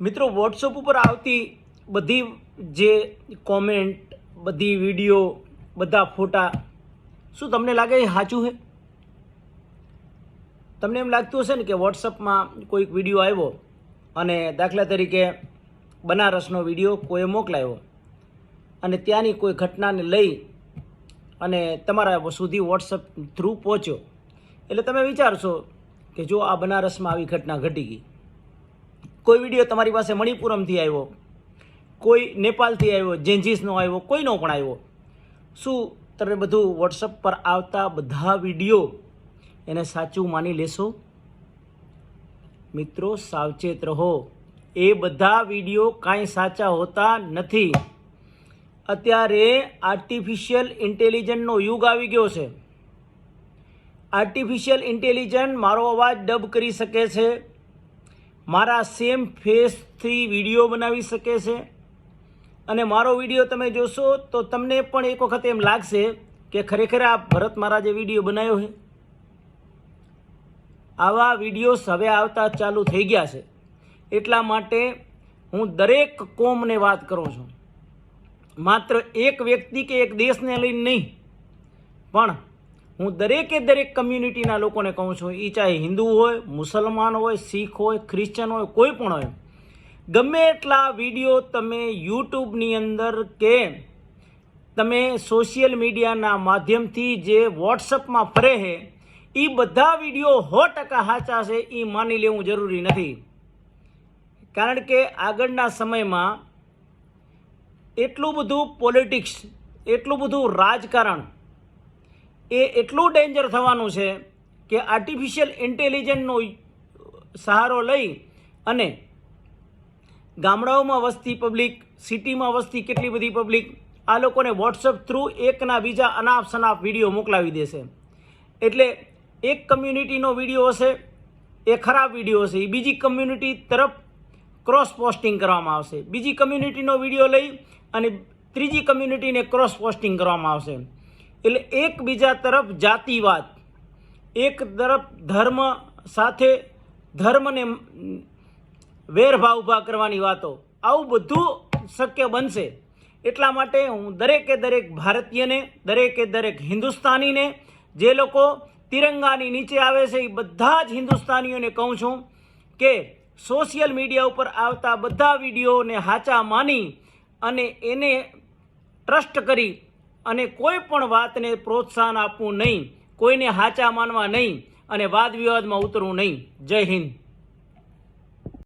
મિત્રો વોટ્સઅપ ઉપર આવતી બધી જે કોમેન્ટ બધી વીડિયો બધા ફોટા, શું તમને લાગે એ સાચું છે? તમને એમ લાગતું હશે ને કે વોટ્સઅપમાં કોઈક વીડિયો આવ્યો અને દાખલા તરીકે બનારસનો વીડિયો કોઈએ મોકલાવ્યો અને ત્યાંની કોઈ ઘટનાને લઈ અને તમારા સુધી વોટ્સઅપ થ્રુ પહોંચ્યો. એટલે તમે વિચારશો કે જો આ બનારસમાં આવી ઘટના ઘટી ગઈ કોઈ વીડિયો તમારી પાસે મણિપુરમથી આવ્યો, કોઈ નેપાલથી આવ્યો, જેન્જીસનો આવ્યો, કોઈનો પણ આવ્યો, શું તમે બધું વોટ્સઅપ પર આવતા બધા વીડિયો એને સાચું માની લેશો? મિત્રો, સાવચેત રહો, એ બધા વીડિયો કાંઈ સાચા હોતા નથી. અત્યારે આર્ટિફિશિયલ ઇન્ટેલિજન્સનો યુગ આવી ગયો છે. આર્ટિફિશિયલ ઇન્ટેલિજન્સ મારો અવાજ ડબ કરી શકે છે. મારા સેમ ફેસથી વીડિયો બનાવી શકે છે. અને મારો વીડિયો તમે જોશો તો તમને પણ એક વખત એમ લાગશે કે ખરેખર આ ભરત મહારાજે વીડિયો બનાવ્યો છે, આવા વિડીયોસ હવે આવતા ચાલુ થઈ ગયા છે. એટલા માટે હું દરેક કોમને વાત કરું છું. માત્ર એક વ્યક્તિ કે એક દેશને લઈને નહીં, પણ હું દરેકે દરેક કમ્યુનિટીના લોકોને કહું છું એ ચાહે હિન્દુ હોય, મુસલમાન હોય, શીખ હોય ક્રિશ્ચન હોય, કોઈ પણ હોય, ગમે એટલા વીડિયો તમે યુટ્યુબની અંદર કે તમે સોશિયલ મીડિયાના માધ્યમથી જે વોટ્સઅપમાં ફરે છે એ બધા વીડિયો સો ટકા સાચા છે એ માની લેવું જરૂરી નથી. કારણ કે આગળના સમયમાં એટલું બધું પોલિટિક્સ એટલું બધું રાજકારણ એ એટલું ડેન્જર થવાનું છે કે આર્ટિફિશિયલ ઇન્ટેલિજન્સનો સહારો લઈ અને ગામડાઓમાં વસતી પબ્લિક સિટીમાં વસતી કેટલી બધી પબ્લિક આ લોકોને વોટ્સઅપ થ્રુ એકના બીજા અનાપ શનાપ વીડિયો મોકલાવી દેશે. એટલે એક કમ્યુનિટીનો વીડિયો હશે, એ ખરાબ વીડિયો હશે, એ બીજી કમ્યુનિટી તરફ ક્રોસ પોસ્ટિંગ કરવામાં આવશે. બીજી કમ્યુનિટીનો વીડિયો લઈ અને ત્રીજી કમ્યુનિટીને ક્રોસ પોસ્ટિંગ કરવામાં આવશે. એટલે એકબીજા તરફ જાતિવાદ. એક તરફ ધર્મ સાથે ધર્મને વેરભાવ ઊભા કરવાની વાતો. આવું બધું શક્ય બનશે. એટલા માટે હું દરેકે દરેક ભારતીયને, દરેકે દરેક હિન્દુસ્તાનીને, જે લોકો તિરંગાની નીચે આવે છે એ બધા જ હિન્દુસ્તાનીઓને કહું છું કે સોશિયલ મીડિયા ઉપર આવતા બધા વિડીયોને હાચા માની અને એને ટ્રસ્ટ કરી અને કોઈ પણ વાતને પ્રોત્સાહન આપવું નહીં, કોઈને હાચા માનવા નહીં અને વાદ વિવાદમાં ઉતરવું નહીં. જય હિન્દ.